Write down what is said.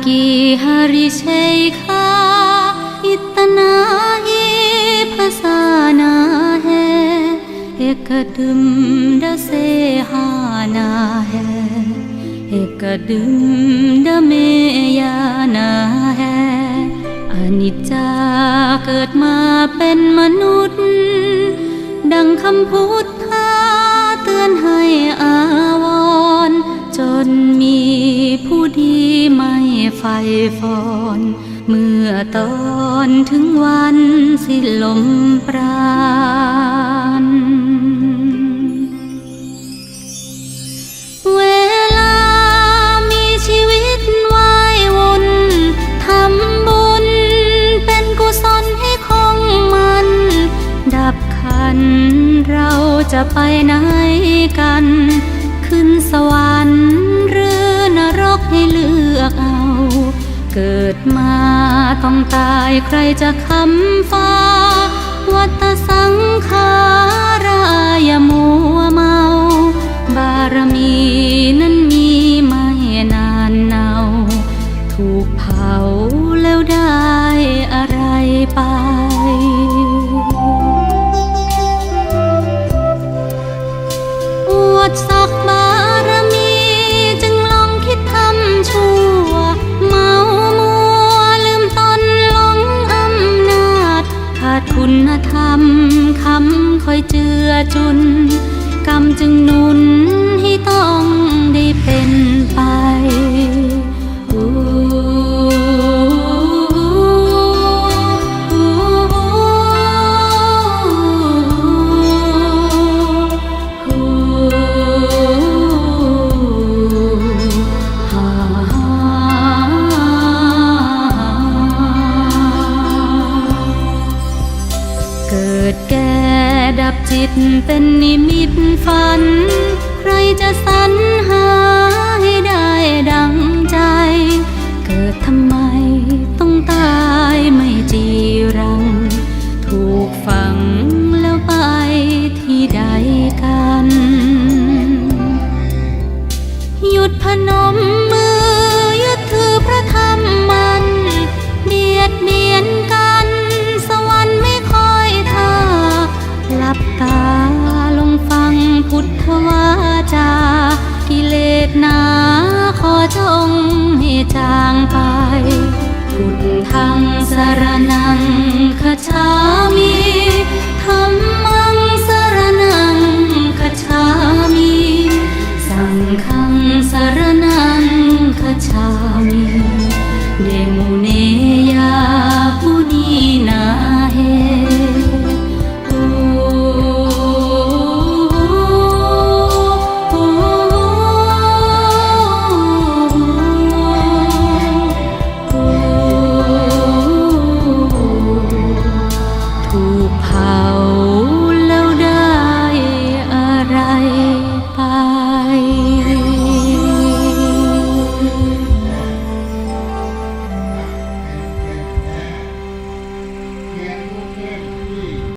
संसारकी हरिशैखा इतना ही फसाना है एक दुम्ड से हाना है एक दुम्ड में याना है อนิจจาเกิดมาเป็นมนุษย์ ดังคำพุทธาเตือนให้อาวรณ์จนมี ผู้ดีไม่ไฟฟอน เมื่อตอนถึงวันสิ้นลมปราณเวลามีชีวิตวายวนทำบุญเป็นกุศลให้คงมัน ดับขันเราจะไปไหนกัน ขึ้นสวรรค์ ต้องตายใครจะคำฟ้า วัตสังขารายมัวเมา บารมีนั้นมีไม่นานเนาถูกเผาแล้วได้อะไรไป ดคุณธรรมคำคอยเจือจุน กรรมจึงนุนให้ต้องได้เป็นไป ดับจิตเป็นนิมิตฝัน ใครจะสรรหา หนาขอจงให้จางไป พุทธังสรนังคจาม